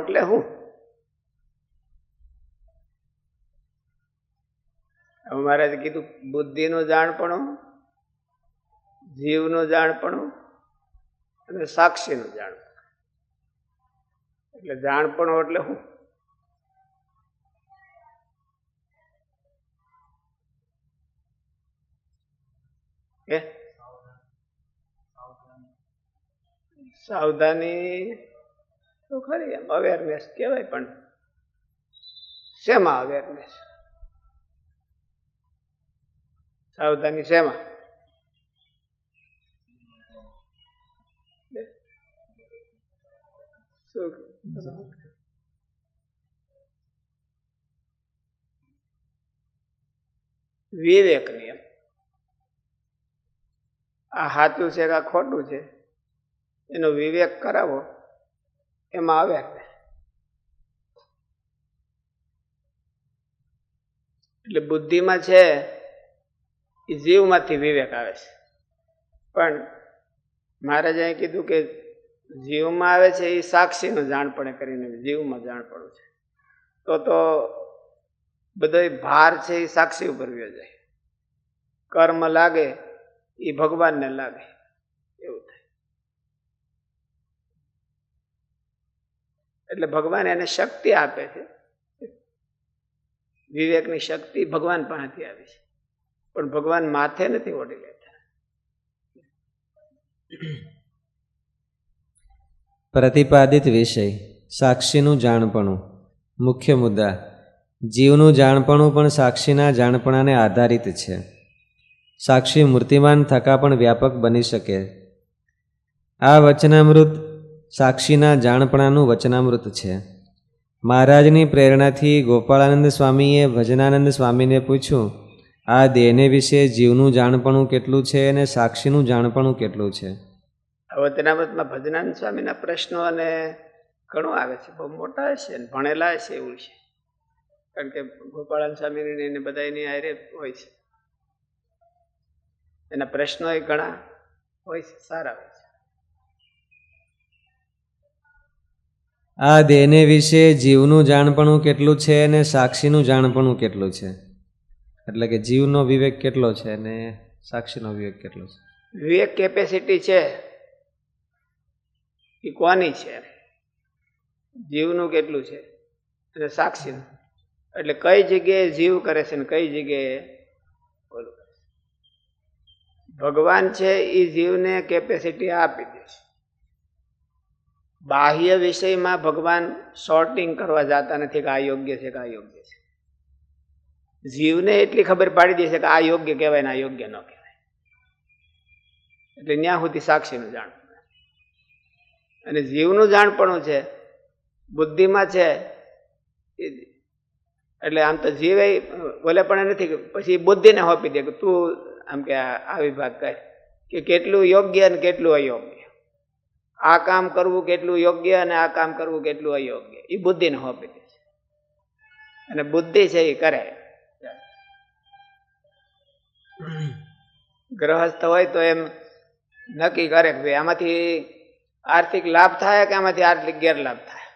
એટલે શું મહારાજે કીધું બુદ્ધિનું જાણપણું જીવનું જાણપણું અને સાક્ષીનું જાણપણું. એટલે જાણપણું એટલે શું સાવધાની તો ખરી એમ અવેરનેસ કહેવાય, પણ શેમાં અવેરનેસ સાવધાની શેમાં? વિવેક નિયમ આ સાચું છે કે ખોટું છે? એનો વિવેક કરાવો. એમાં આવે. એટલે બુદ્ધિમાં છે એ જીવમાંથી વિવેક આવે છે. પણ મહારાજે એ કીધું કે જીવમાં આવે છે એ સાક્ષીનું જાણપણે કરીને જીવમાં જાણપણું છે. તો તો બધો ભાર છે એ સાક્ષી ઉપર વ્યો જાય. કર્મ લાગે, એ ભગવાનને લાગે. એવું થાય. એટલે ભગવાન એને શક્તિ આપે છે. વિવેકની શક્તિ ભગવાન પાસેથી આવી છે. પણ ભગવાન માથે નથી ઓઢી લેતા. પ્રતિપાદિત વિષય, સાક્ષીનું જાણપણું. મુખ્ય મુદ્દા, જીવનું જાણપણું પણ સાક્ષીના જાણપણાને આધારિત છે. સાક્ષી મૂર્તિમાન થકા પણ વ્યાપક બની શકે. આ વચનામૃત સાક્ષીના જાણપણાનું વચનામૃત છે. મહારાજની પ્રેરણાથી ગોપાળાનંદ સ્વામીએ ભજનાનંદ સ્વામીને પૂછ્યું, આ દેહને વિશે જીવનું જાણપણું કેટલું છે અને સાક્ષીનું જાણપણું કેટલું છે? વચનામૃતમાં ભજનાનંદ સ્વામીના પ્રશ્નો અને ઘણું આવે છે. બહુ મોટા છે ભણેલા છે એવું છે. કારણ કે ગોપાળાનંદ સ્વામીની એને બધા એની હારે હોય છે. એના પ્રશ્નો એ ઘણા હોય છે, સારા હોય છે આ દેહને વિશે જીવનું જાણપણું કેટલું છે અને સાક્ષીનું જાણપણું કેટલું છે? એટલે કે જીવનો વિવેક કેટલો છે અને સાક્ષીનો વિવેક કેટલો છે? વિવેક કેપેસિટી છે. એ કોની છે? જીવનું કેટલું છે? અને સાક્ષીનું. એટલે કઈ જગ્યાએ જીવ કરે છે ને કઈ જગ્યાએ ભગવાન છે એ જીવને કેપેસિટી આપી દે છે. બાહ્ય વિષયમાં ભગવાન શોર્ટિંગ કરવા જતા નથી કે આ યોગ્ય છે કે આ યોગ્ય છે. જીવને એટલી ખબર પાડી દે છે કે આ યોગ્ય કહેવાય ને આ યોગ્ય ન કહેવાય. એટલે ત્યાં સુધી સાક્ષીનું જાણ. અને જીવનું જાણપણું છે, બુદ્ધિમાં છે એટલે આમ તો જીવે બોલે પણ નથી પછી બુદ્ધિને હોપી દે કે તું આમ કે આ વિભાગ કર કે કેટલું યોગ્ય અને કેટલું અયોગ્ય. આ કામ કરવું કેટલું યોગ્ય અને આ કામ કરવું કેટલું અયોગ્ય? એ બુદ્ધિને હોપી દે છે. અને બુદ્ધિ છે એ કરે. ગ્રહસ્થ હોય તો એમ નક્કી કરે કે ભાઈ આમાંથી આર્થિક લાભ થાય કે આમાંથી આર્થિક ગેરલાભ થાય?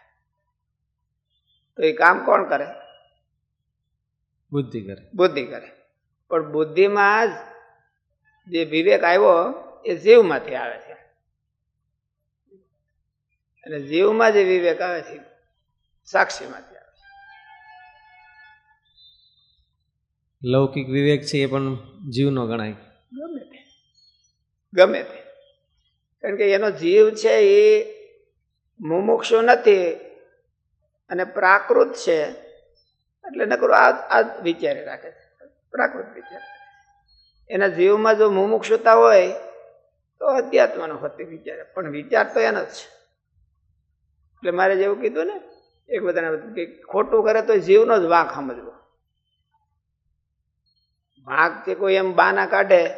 તો એ કામ કોણ કરે? બુદ્ધિ કરે. બુદ્ધિ કરે. પણ બુદ્ધિમાં જ જે વિવેક આવ્યો એ જીવમાંથી આવે છે. અને જીવમાં જે વિવેક આવે છે સાક્ષીમાંથી આવે છે. લૌકિક વિવેક છે એ પણ જીવનો ગણાય. ગમે તે. ગમે તે. કારણ કે એનો જીવ છે એ મુમુક્ષુ નથી અને પ્રાકૃત છે એટલે નકરું આ આ વિચારે રાખે છે. પ્રાકૃત વિચાર એના જીવમાં જો મુમુક્ષુતા હોય તો અધ્યાત્મનો હોતી વિચારે. પણ વિચાર તો એનો જ છે. એટલે મારે જેવું કીધું ને, એક બધાને કે ખોટું કરે તો જીવનો જ વાંક સમજવો. વાંક કે કોઈ એમ બાના કાઢે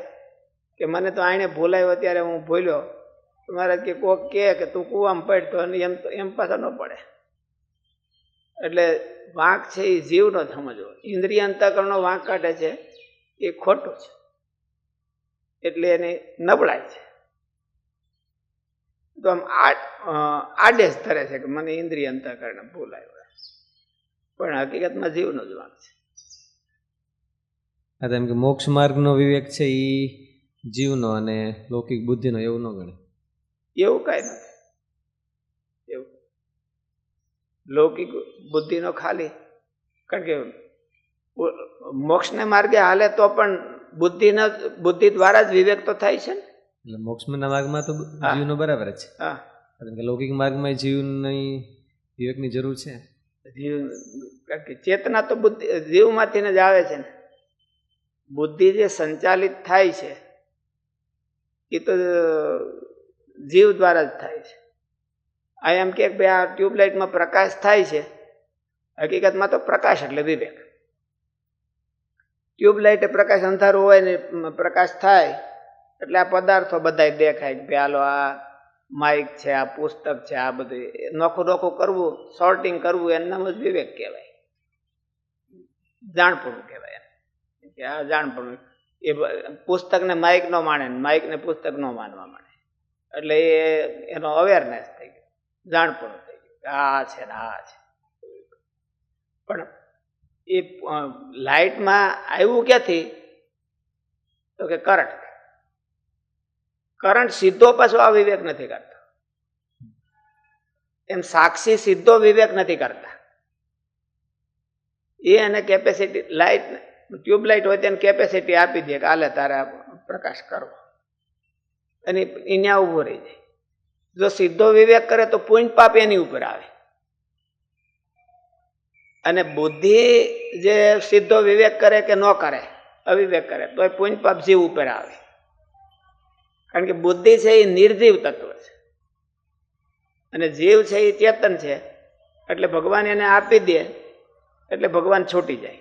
કે મને તો આણે ભૂલાયો ત્યારે હું ભૂલ્યો મારે કે કોક કે તું કૂવામાં પડ, તો એમ તો, એમ પાછા ન પડે. એટલે વાંક છે એ જીવનો જ સમજવો. ઇન્દ્રિય અંતકરણનો વાંક કાઢે છે એ ખોટું છે. એટલે એની નબળાય છે. તો આમ આ- અ, આડે જ ધરે છે કે મને ઇન્દ્રિય અંતઃકરણ આવ્યો પણ હકીકતમાં જીવનો જ વાંક છે. આ તો એમ કે મોક્ષ માર્ગનો વિવેક છે એ જીવનો અને લૌકિક બુદ્ધિનો એવું ન ગણે. એવું કાંઈ નથી. એવું. લૌકિક બુદ્ધિનો ખાલી. કારણ કે મોક્ષને માર્ગે હાલે તો પણ બુદ્ધિના બુદ્ધિ દ્વારા જ વિવેક તો થાય છે ને? એટલે મોક્ષના માર્ગમાં તો. જીવનો બરાબર જ છે. હા. કારણ કે લૌકિક માર્ગમાં જીવની વિવેકની જરૂર છે. જીવ કારણ કે ચેતના તો બુદ્ધિ જીવમાંથી જ આવે છે ને. બુદ્ધિ જે સંચાલિત થાય છે એ તો જીવ દ્વારા જ થાય છે. આ એમ કે ભાઈ આ ટ્યુબલાઇટમાં પ્રકાશ થાય છે હકીકતમાં તો પ્રકાશ એટલે વિવેક. ટ્યુબલાઇટ એ પ્રકાશ અંધારું હોય ને પ્રકાશ થાય એટલે આ પદાર્થો બધાય દેખાય કે હાલો આ માઇક છે, આ પુસ્તક છે, આ બધું. નોખું નોખું કરવું સોર્ટિંગ કરવું, એનું જ વિવેક કહેવાય. જાણપણું કહેવાય. કે આ જાણપણું. એ પુસ્તકને માઇક નો માણે માઇકને પુસ્તક નો માનવા માંડે એટલે એ, એનો અવેરનેસ થઈ ગયો. જાણપણું થઈ ગયું આ છે ને આ છે. પણ એ લાઇટમાં આવ્યું ક્યાંથી? તો કે કરંટ કરંટ સીધો પાછો આ વિવેક નથી કરતો. એમ સાક્ષી સીધો વિવેક નથી કરતા. એ એને કેપેસિટી લાઇટ ટ્યુબલાઇટ હોય તેને કેપેસિટી આપી દે કે આલે તારે પ્રકાશ કરવો. અને અહીંયા ઊભો રહી જાય. જો સીધો વિવેક કરે તો પુણ્ય પાપ એની ઉપર આવે. અને બુદ્ધિ જે સીધો વિવેક કરે કે ન કરે, અવિવેક કરે તો એ પુણ્ય પાપ જીવ ઉપર આવે. કારણ કે બુદ્ધિ છે એ નિર્જીવ તત્વ છે. અને જીવ છે એ ચેતન છે. એટલે ભગવાન એને આપી દે, એટલે ભગવાન છૂટી જાય.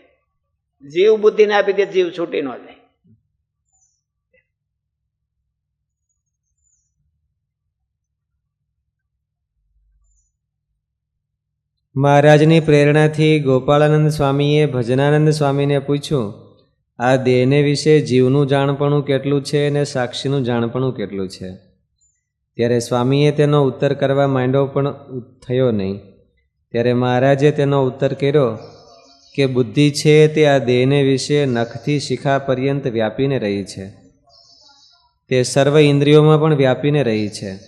જીવ બુદ્ધિને આપી દે, જીવ છૂટી ન જાય. મહારાજની પ્રેરણાથી ગોપાળાનંદ સ્વામીએ ભજનાનંદ સ્વામીને પૂછ્યું આ દેહને વિશે જીવનું જાણપણું કેટલું છે અને સાક્ષીનું જાણપણું કેટલું છે? ત્યારે સ્વામીએ તેનો ઉત્તર કરવા માંડ્યો પણ થયો નહીં. ત્યારે મહારાજે તેનો ઉત્તર કર્યો કે બુદ્ધિ છે તે આ દેહને વિશે નખથી શિખા પર્યંત વ્યાપીને રહી છે. તે સર્વ ઇન્દ્રિયોમાં પણ વ્યાપીને રહી છે.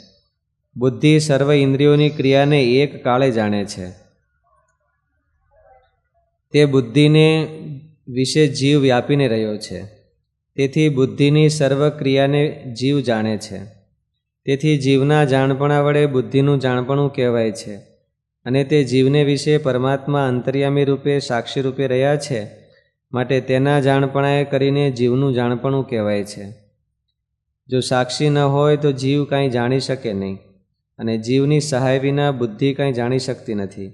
બુદ્ધિ સર્વ ઇન્દ્રિયોની ક્રિયાને એક કાળે જાણે છે. તે બુદ્ધિને વિશે જીવ વ્યાપીને રહ્યો છે. તેથી બુદ્ધિની સર્વ ક્રિયાને જીવ જાણે છે. તેથી જીવના જાણપણા વડે બુદ્ધિનું જાણપણું કહેવાય છે. અને તે જીવને વિશે પરમાત્મા અંતર્યામી રૂપે, સાક્ષી રૂપે રહ્યા છે, માટે તેના જાણપણાએ કરીને જીવનું જાણપણું કહેવાય છે. જો સાક્ષી ન હોય તો જીવ કાંઈ જાણી શકે નહીં, અને જીવની સહાય વિના બુદ્ધિ કાંઈ જાણી શકતી નથી.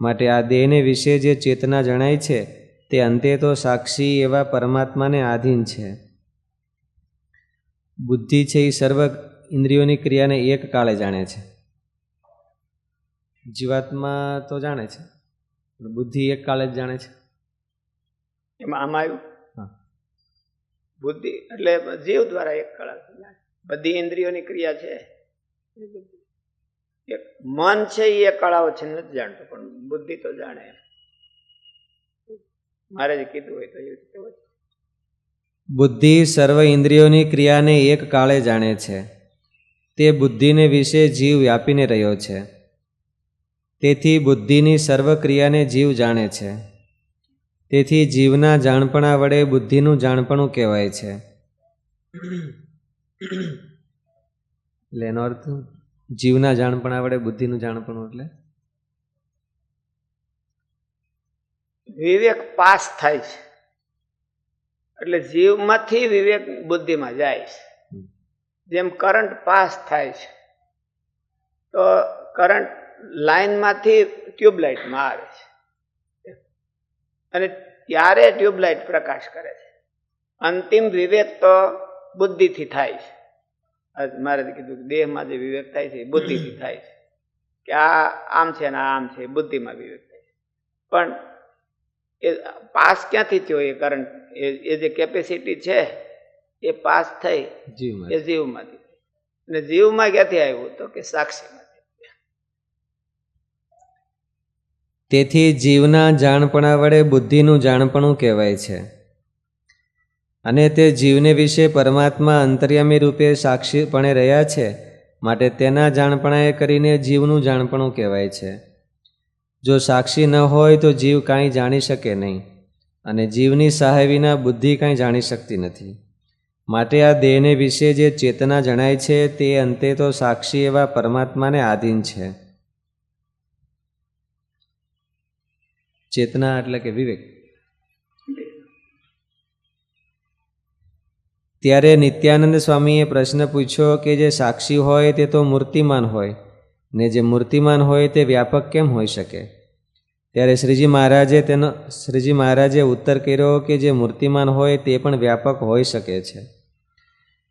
માટે આ દેહને વિશે જે ચેતના જણાય છે તે અંતે તો સાક્ષી એવા પરમાત્માને આધીન છે. બુદ્ધિ છે એ સર્વ ઇન્દ્રિયોની ક્રિયાને એક કાળે જાણે છે. જીવાત્મા તો જાણે છે બુદ્ધિ એક કાળે જ જાણે છે. એમાં આમાં આવ્યું. બુદ્ધિ એટલે જીવ દ્વારા એક કળા બધી ઇન્દ્રિયોની ક્રિયા છે. એક મન છે એ કળાઓ છે નથી જાણતો પણ બુદ્ધિ તો જાણે. મારે જે કીધું હોય તો એવી રીતે. બુદ્ધિ સર્વ ઇન્દ્રિયોની ક્રિયાને એક કાળે જાણે છે. તે બુદ્ધિને વિશે જીવ વ્યાપીને રહ્યો છે. તેથી બુદ્ધિની સર્વ ક્રિયાને જીવ જાણે છે. તેથી જીવના જાણપણા વડે બુદ્ધિનું જાણપણું કહેવાય છે. એટલે એનો અર્થ? જીવના જાણપણા વડે બુદ્ધિનું જાણપણું એટલે? વિવેક પાસ થાય છે. એટલે જીવમાંથી વિવેક બુદ્ધિમાં જાય છે. જેમ કરંટ પાસ થાય છે તો કરંટ લાઈનમાંથી ટ્યુબલાઇટમાં આવે છે. અને ત્યારે ટ્યુબલાઇટ પ્રકાશ કરે છે. અંતિમ વિવેક તો બુદ્ધિથી થાય છે. મારે કીધું કે દેહમાં જે વિવેક થાય છે એ બુદ્ધિથી થાય છે. કે આ આમ છે ને આમ છે બુદ્ધિમાં વિવેક થાય છે. પણ એ પાસ ક્યાંથી થયો એ? કરંટ એ જે કેપેસિટી છે એ પાસ થઈ એ જીવમાંથી. અને જીવમાં ક્યાંથી આવ્યું? તો કે સાક્ષી તેથી જીવના જાણપણા વડે બુદ્ધિનું જાણપણું કહેવાય છે. અને તે જીવને વિશે પરમાત્મા અંતર્યામી રૂપે સાક્ષીપણે રહ્યા છે માટે તેના જાણપણાએ કરીને જીવનું જાણપણું કહેવાય છે. જો સાક્ષી ન હોય તો જીવ કાંઈ જાણી શકે નહીં અને જીવની સહાય વિના બુદ્ધિ કાંઈ જાણી શકતી નથી. માટે આ દેહને વિશે જે ચેતના જણાય છે તે અંતે તો સાક્ષી એવા પરમાત્માને આધીન છે. ચેતના એટલે કે વિવેક. ત્યારે નિત્યાનંદ સ્વામીએ પ્રશ્ન પૂછ્યો કે જે સાક્ષી હોય તે તો મૂર્તિમાન હોય ને જે મૂર્તિમાન હોય તે વ્યાપક કેમ હોઈ શકે? ત્યારે શ્રીજી મહારાજે તેનો, શ્રીજી મહારાજે ઉત્તર કર્યો કે જે મૂર્તિમાન હોય તે પણ વ્યાપક હોઈ શકે છે.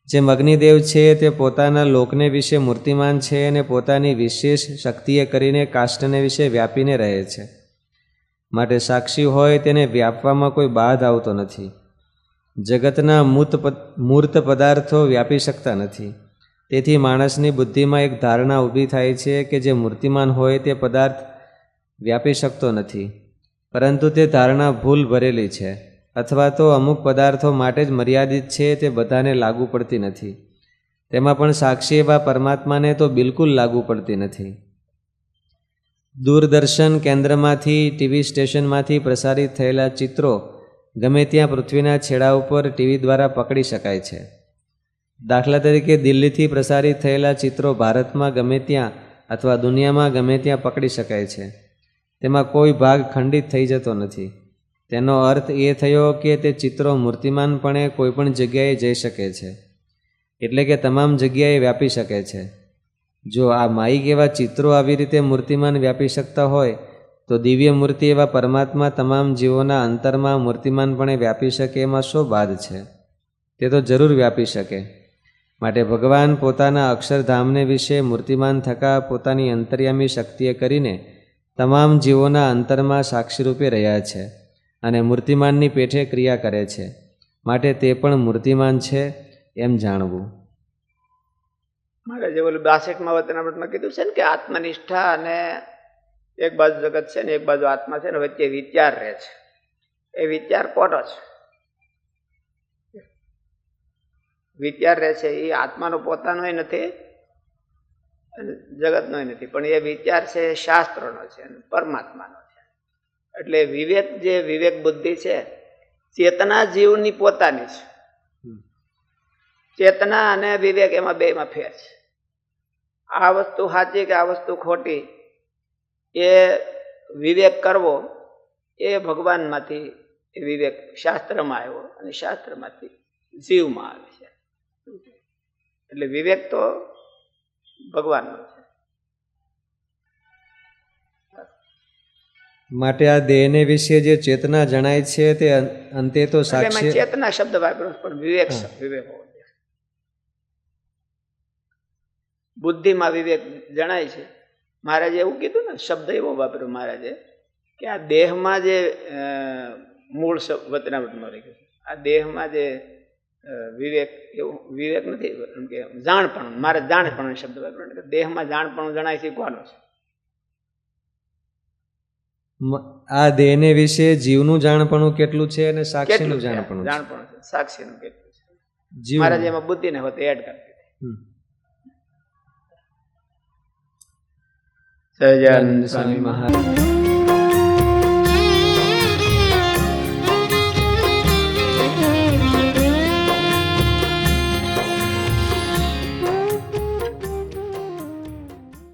જેમ અગ્નિદેવ છે તે પોતાના લોકને વિશે મૂર્તિમાન છે અને પોતાની વિશેષ શક્તિએ કરીને કાષ્ટને વિશે વ્યાપીને રહે છે. માટે સાક્ષી હોય તેને વ્યાપવામાં કોઈ બાધ આવતો નથી. જગતના મૂર્ત મૂર્ત પદાર્થો વ્યાપી શકતા નથી. તેથી માણસની બુદ્ધિમાં એક ધારણા ઊભી થાય છે કે જે મૂર્તિમાન હોય તે પદાર્થ વ્યાપી શકતો નથી. પરંતુ તે ધારણા ભૂલ ભરેલી છે અથવા તો અમુક પદાર્થો માટે જ મર્યાદિત છે તે બધાને લાગુ પડતી નથી. તેમાં પણ સાક્ષી એવા પરમાત્માને તો બિલકુલ લાગુ પડતી નથી. દૂરદર્શન કેન્દ્રમાંથી, ટીવી સ્ટેશનમાંથી પ્રસારિત થયેલા ચિત્રો ગમે ત્યાં પૃથ્વીના છેડા ઉપર ટીવી દ્વારા પકડી શકાય છે. દાખલા તરીકે દિલ્હીથી પ્રસારિત થયેલા ચિત્રો ભારતમાં ગમે ત્યાં અથવા દુનિયામાં ગમે ત્યાં પકડી શકાય છે. તેમાં કોઈ ભાગ ખંડિત થઈ જતો નથી. તેનો અર્થ એ થયો કે તે ચિત્રો મૂર્તિમાનપણે કોઈપણ જગ્યાએ જઈ શકે છે. એટલે કે તમામ જગ્યાએ વ્યાપી શકે છે. જો આ માઈક એવા ચિત્રો આવી રીતે મૂર્તિમાન વ્યાપી શકતા હોય, તો દિવ્ય મૂર્તિ એવા પરમાત્મા તમામ જીવોના અંતરમાં મૂર્તિમાનપણે વ્યાપી શકે એમાં શો બાદ છે? તે તો જરૂર વ્યાપી શકે. માટે ભગવાન પોતાના અક્ષરધામને વિશે મૂર્તિમાન થકા પોતાની અંતર્યામી શક્તિએ કરીને તમામ જીવોના અંતરમાં સાક્ષીરૂપે રહ્યા છે અને મૂર્તિમાનની પેઠે ક્રિયા કરે છે. માટે તે પણ મૂર્તિમાન છે એમ જાણવું. મારે જે ઓલું બાસઠમાં વતનામૃતમાં કીધું છે ને કે આત્મનિષ્ઠા અને એક બાજુ જગત છે ને એક બાજુ આત્મા છે ને વચ્ચે વિચાર રહે છે. એ વિચાર કોટો છે? વિચાર રહે છે એ આત્માનો પોતાનોય નથી અને જગતનોય નથી પણ એ વિચાર છે એ શાસ્ત્રોનો છે અને પરમાત્માનો છે. એટલે વિવેક જે વિવેક બુદ્ધિ છે ચેતના જીવની પોતાની છે. ચેતના અને વિવેક એમાં બેમાં ફેર છે. આ વસ્તુ સાચી કે આ વસ્તુ ખોટી એ વિવેક કરવો એ ભગવાનમાંથી એ વિવેક શાસ્ત્રમાં આવ્યો અને શાસ્ત્રમાંથી જીવમાં આવે છે. એટલે વિવેક તો ભગવાનનો છે. માટે આ દેહને વિશે જે ચેતના જણાય છે તે અંતે તો સાક્ષી ચેતના શબ્દ વાપરો પણ વિવેક વિવેક. બુદ્ધિમાં વિવેક જણાય છે. મહારાજે એવું કીધું ને શબ્દ એવો વાપર્યો મહારાજે કે આ દેહમાં જે મૂળ વતનાવટમાં રહી ગયું આ દેહમાં જે વિવેક એવું વિવેક નથી એમ કે જાણપણું મારે જાણપણું શબ્દ દેહમાં જાણપણું જણાય શીખવાનું છે? આ દેહને વિશે જીવનું જાણપણું કેટલું છે અને સાક્ષીનું? જાણપણું જાણપણું છે. સાક્ષીનું કેટલું છે? જીવ મહારાજ એમાં બુદ્ધિને હોતી એડ કરી દીધી. સહજાનંદ સ્વામી મહારાજ.